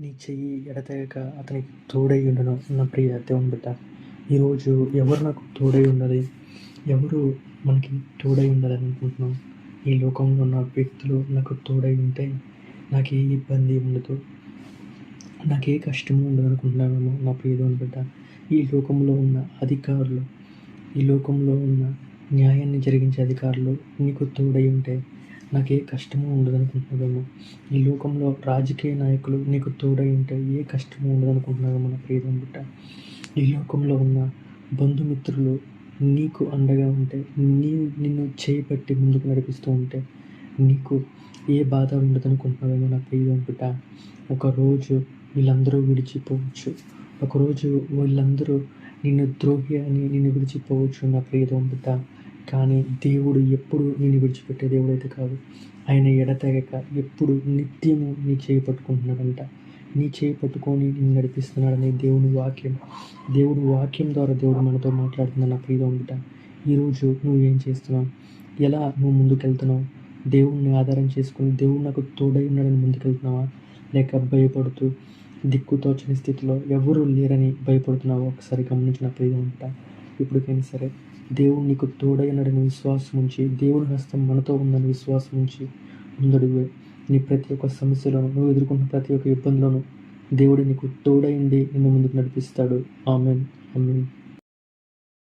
నీ చెయ్యి ఎడతెగక అతనికి తోడై ఉండను నా ప్రియ దేవుని బిడ్డ. ఈరోజు ఎవరు నాకు తోడై ఉండాలి? ఎవరు మనకి తోడై ఉండాలని అనుకుంటున్నాం ఈ లోకంలో ఉన్న వ్యక్తులు నాకు తోడై ఉంటే నాకు ఏ ఇబ్బంది ఉండదు. నాకు ఏ కష్టము ఉండదు అనుకుంటున్నామేమో నా ప్రియ దేవుని బిడ్డ. ఈ లోకంలో ఉన్న అధికారులు ఈ లోకంలో ఉన్న న్యాయాన్ని జరిగించే అధికారులు నీకు తోడై ఉంటే నాకు ఏ కష్టము ఉండదు అనుకుంటున్నావేమో ఈ లోకంలో రాజకీయ నాయకులు నీకు తోడై ఉంటే ఏ కష్టము ఉండదు అనుకుంటున్నావేమో నా ప్రియ బిడ్డ. ఈ లోకంలో ఉన్న బంధుమిత్రులు నీకు అండగా ఉంటే నీ నిన్ను చేపట్టి ముందుకు నడిపిస్తూ ఉంటే నీకు ఏ బాధ ఉండదు అనుకుంటున్నావేమో నా ప్రియ బిడ్డ. ఒకరోజు వీళ్ళందరూ విడిచిపోవచ్చు. ఒకరోజు వీళ్ళందరూ నిన్ను ద్రోహి అని నిన్ను విడిచిపోవచ్చు నా ప్రియ బిడ్డ. కానీ దేవుడు ఎప్పుడు నిన్ను విడిచిపెట్టే దేవుడు అయితే కాదు. ఆయన ఎడతెగక ఎప్పుడు నిత్యము నీ చేయి పట్టుకుంటున్నాడంట. నీ చేయి పట్టుకొని నిన్ను నడిపిస్తున్నాడని దేవుని వాక్యం. దేవుని వాక్యం ద్వారా దేవుడు మనతో మాట్లాడుతుందన్న నా ఉంట ఈరోజు నువ్వు ఏం చేస్తున్నావు? ఎలా నువ్వు ముందుకెళ్తున్నావు? దేవుణ్ణి ఆధారం చేసుకుని దేవుడు నాకు తోడై ఉన్నాడని ముందుకెళ్తున్నావా? లేక భయపడుతూ దిక్కుతోచని స్థితిలో ఎవరు లేరని భయపడుతున్నావా ఒకసారి గమనించిన ప్రియ ఉంటా ఇప్పటికైనా సరే దేవుడు నీకు తోడైనడని విశ్వాసం ఉంచి దేవుని హస్తం మనతో ఉందని విశ్వాసం ఉంచి ముందడుగు. నీ ప్రతి ఒక్క సమస్యలను నువ్వు ఎదుర్కొన్న ప్రతి ఒక్క ఇబ్బందులను దేవుడు నీకు తోడైంది నిన్ను ముందుకు నడిపిస్తాడు. ఆమెన్. ఆమెన్.